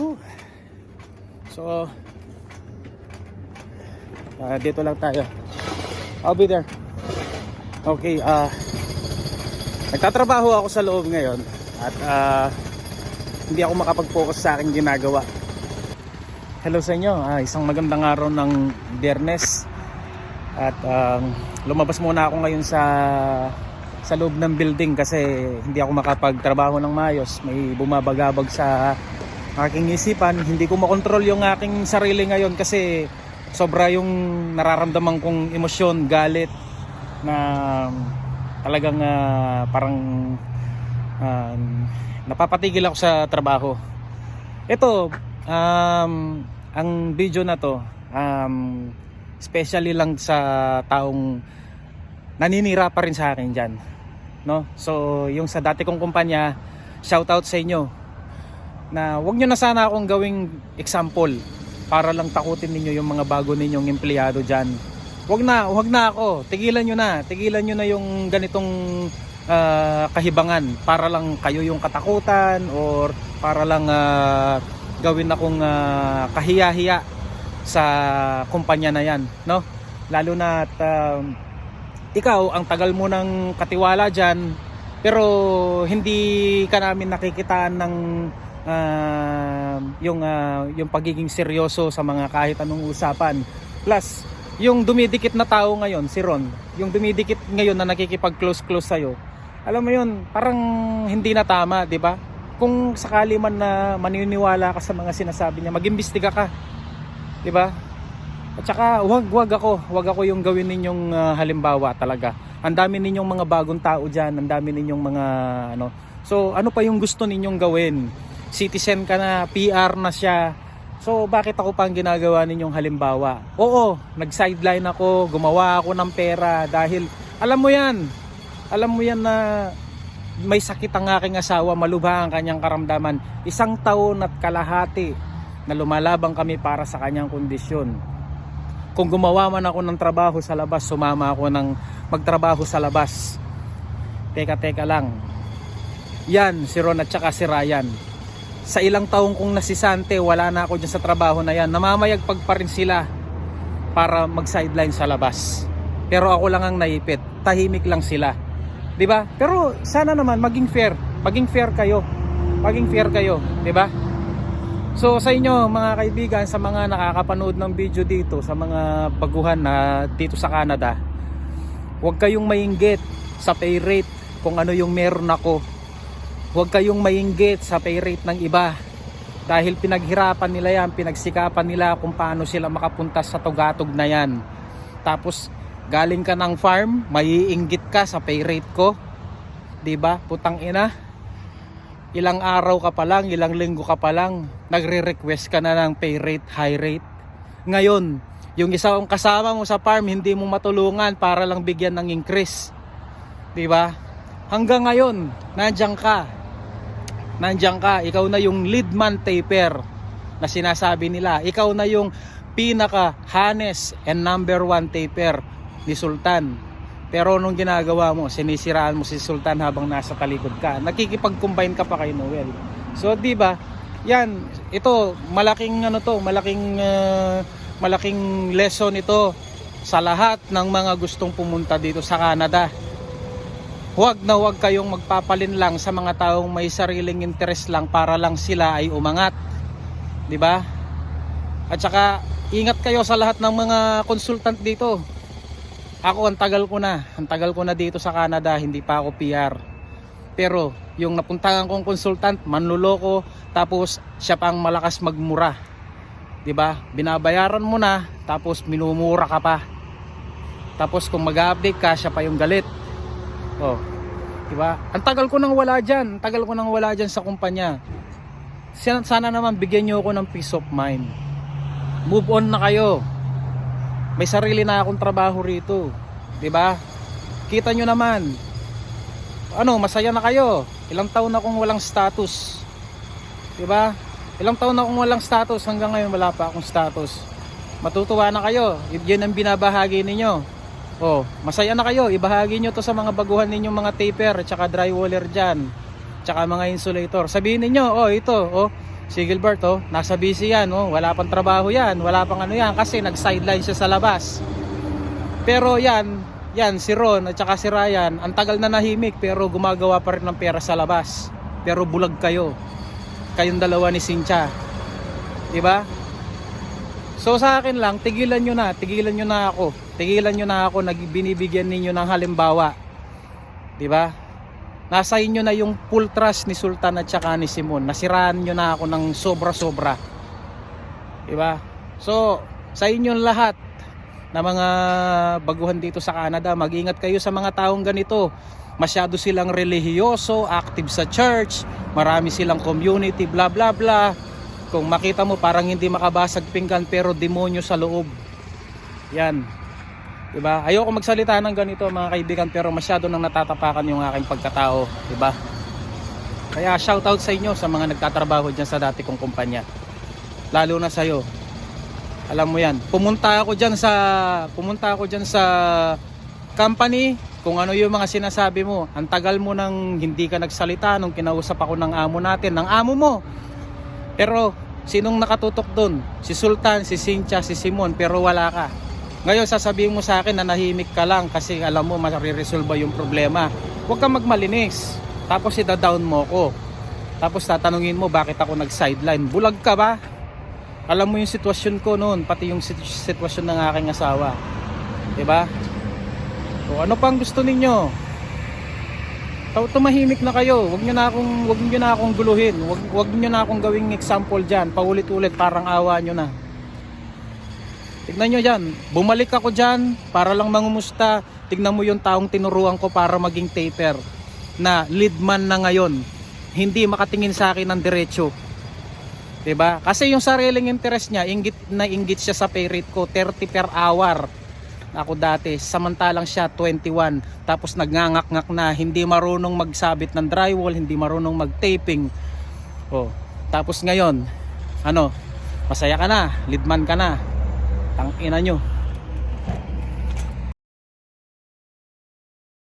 Whew. So, ah, dito lang tayo. I'll be there. Okay, ah, nagtatrabaho ako sa loob ngayon at ah, hindi ako makapag-focus sa aking ginagawa. Hello sa inyo, ah, isang magandang araw ng biyernes at um, lumabas muna ako ngayon sa sa loob ng building kasi hindi ako makapagtrabaho ng maayos. May bumabagabag sa aking isipan. Hindi ko makontrol yung aking sarili ngayon kasi sobra yung nararamdaman kong emosyon, galit na talagang ah, parang ah, napapatigil ako sa trabaho. Ito, um, ang video na to, um, especially lang sa taong naninira pa rin sa akin dyan. No? So, yung sa dati kong kumpanya, shout out sa inyo na wag nyo na sana akong gawing example para lang takutin ninyo yung mga bago ninyong empleyado dyan. Wag na, wag na ako. Tigilan nyo na. Tigilan nyo na yung ganitong ah, kahibangan para lang kayo yung katakutan or para lang ah, gawin akong ah, kahiya-hiya sa kumpanya na yan, no? Lalo na at um, ikaw ang tagal mo ng katiwala diyan pero hindi ka namin nakikitaan ng ah, yung ah, yung pagiging seryoso sa mga kahit anong usapan. Plus, yung dumidikit na tao ngayon, si Ron, yung dumidikit ngayon na nakikipag-close-close sa'yo, alam mo yun, parang hindi na tama, di ba? Kung sakali man na maniniwala ka sa mga sinasabi niya, mag-imbestiga ka. Di ba? At saka, wag, wag ako. Wag ako yung gawin ninyong ah, halimbawa talaga. Ang dami ninyong mga bagong tao dyan. Ang dami ninyong mga ano. So, ano pa yung gusto ninyong gawin? Citizen ka na, PR na siya. So, bakit ako pa ang ginagawa ninyong halimbawa? Oo, nag-sideline ako, gumawa ako ng pera dahil, alam mo yan, alam mo yan na may sakit ang aking asawa, malubha ang kanyang karamdaman. Isang taon at kalahati na lumalabang kami para sa kanyang kondisyon. Kung gumawa man ako ng trabaho sa labas, sumama ako ng magtrabaho sa labas. Teka, teka lang. Yan, si Ron at saka si Ryan. Sa ilang taong kong nasisante, wala na ako dyan sa trabaho na yan. Namamayagpag pa rin sila para mag-sideline sa labas. Pero ako lang ang naipit. Tahimik lang sila. 'Di ba? Pero sana naman maging fair. Maging fair kayo. Maging fair kayo, 'di ba? So sa inyo mga kaibigan, sa mga nakakapanood ng video dito, sa mga baguhan na dito sa Canada, huwag kayong mainggit sa pay rate kung ano yung meron ako. Huwag kayong mainggit sa pay rate ng iba. Dahil pinaghirapan nila yan, pinagsikapan nila kung paano sila makapunta sa tugatog na yan. Tapos galing ka ng farm, maiinggit ka sa pay rate ko. 'Di ba? Putang ina ilang araw ka pa lang, ilang linggo ka pa lang, nagre-request ka na ng pay rate, high rate. Ngayon, yung isang kasama mo sa farm, hindi mo matulungan para lang bigyan ng increase. 'Di ba? Hanggang ngayon, nandiyan ka. Nandiyan ka, ikaw na yung lead man taper na sinasabi nila. Ikaw na yung pinaka honest and number one taper ni Sultan. Pero nung ginagawa mo, sinisiraan mo si Sultan habang nasa talikod ka. Nakikipag-combine ka pa kay Noel. So, 'di ba? Yan, ito malaking ano to, malaking ah, malaking lesson ito sa lahat ng mga gustong pumunta dito sa Canada. Huwag na huwag kayong magpapalin lang sa mga taong may sariling interest lang para lang sila ay umangat. 'Di ba? At saka ingat kayo sa lahat ng mga consultant dito. Ako ang tagal ko na, ang tagal ko na dito sa Canada, hindi pa ako PR. Pero yung napuntahan kong consultant, manluloko, tapos siya pang malakas magmura. 'Di ba? Binabayaran mo na, tapos minumura ka pa. Tapos kung mag-update ka, siya pa yung galit. Oh. 'Di ba? Ang tagal ko nang wala diyan, ang tagal ko nang wala diyan sa kumpanya. Sana, sana naman bigyan niyo ako ng peace of mind. Move on na kayo. May sarili na akong trabaho rito. 'Di ba? Kita nyo naman. Ano, masaya na kayo. Ilang taon na akong walang status. 'Di ba? Ilang taon na akong walang status hanggang ngayon wala pa akong status. Matutuwa na kayo. Yan ang binabahagi ninyo. Oh, masaya na kayo. Ibahagi nyo to sa mga baguhan ninyong mga taper at saka drywaller dyan. tsaka mga insulator. Sabihin niyo, oh ito, oh si Gilbert, oh, nasa busy yan, oh, wala pang trabaho yan, wala pang ano yan, kasi nag-sideline siya sa labas. Pero yan, yan, si Ron at saka si Ryan, ang tagal na nahimik pero gumagawa pa rin ng pera sa labas. Pero bulag kayo. Kayong dalawa ni Cynthia. Diba? So sa akin lang, tigilan nyo na, tigilan nyo na ako. Tigilan nyo na ako, nag binibigyan ninyo ng halimbawa. 'Di ba? Nasa inyo na yung full trust ni Sultan at saka ni Simon. Nasiraan nyo na ako ng sobra-sobra. 'Di ba? So, sa inyong lahat na mga baguhan dito sa Canada, mag-ingat kayo sa mga taong ganito. Masyado silang relihiyoso, active sa church, marami silang community, bla bla bla. Kung makita mo parang hindi makabasag pinggan pero demonyo sa loob. Yan. 'Di ba? Ayoko magsalita ng ganito mga kaibigan pero masyado nang natatapakan yung aking pagkatao, 'di ba? Kaya shout out sa inyo sa mga nagtatrabaho diyan sa dati kong kumpanya. Lalo na sa iyo. Alam mo 'yan. Pumunta ako diyan sa pumunta ako diyan sa company kung ano yung mga sinasabi mo. Ang tagal mo nang hindi ka nagsalita nung kinausap ako ng amo natin, ng amo mo. Pero sinong nakatutok doon? Si Sultan, si Cynthia, si Simon, pero wala ka. Ngayon sasabihin mo sa akin na nahimik ka lang kasi alam mo mariresolve yung problema. Huwag kang magmalinis. Tapos ida-down mo ko. Tapos tatanungin mo bakit ako nag-sideline. Bulag ka ba? Alam mo yung sitwasyon ko noon, pati yung sit- sitwasyon ng aking asawa. 'Di ba? O ano pang gusto ninyo? Tumahimik na kayo. Huwag niyo na akong huwag niyo na akong guluhin. Huwag niyo na akong gawing example diyan. Paulit-ulit parang awa niyo na. Tignan nyo dyan, bumalik ako dyan para lang mangumusta. Tignan mo yung taong tinuruan ko para maging taper na leadman na ngayon. Hindi makatingin sa akin ng diretsyo. 'Di ba? Kasi yung sariling interest niya, inggit na inggit siya sa pay rate ko, 30 per hour. Ako dati, samantalang siya 21, tapos nagngangak-ngak na, hindi marunong magsabit ng drywall, hindi marunong mag-taping. Oh, tapos ngayon, ano, masaya ka na, leadman ka na tang ina nyo.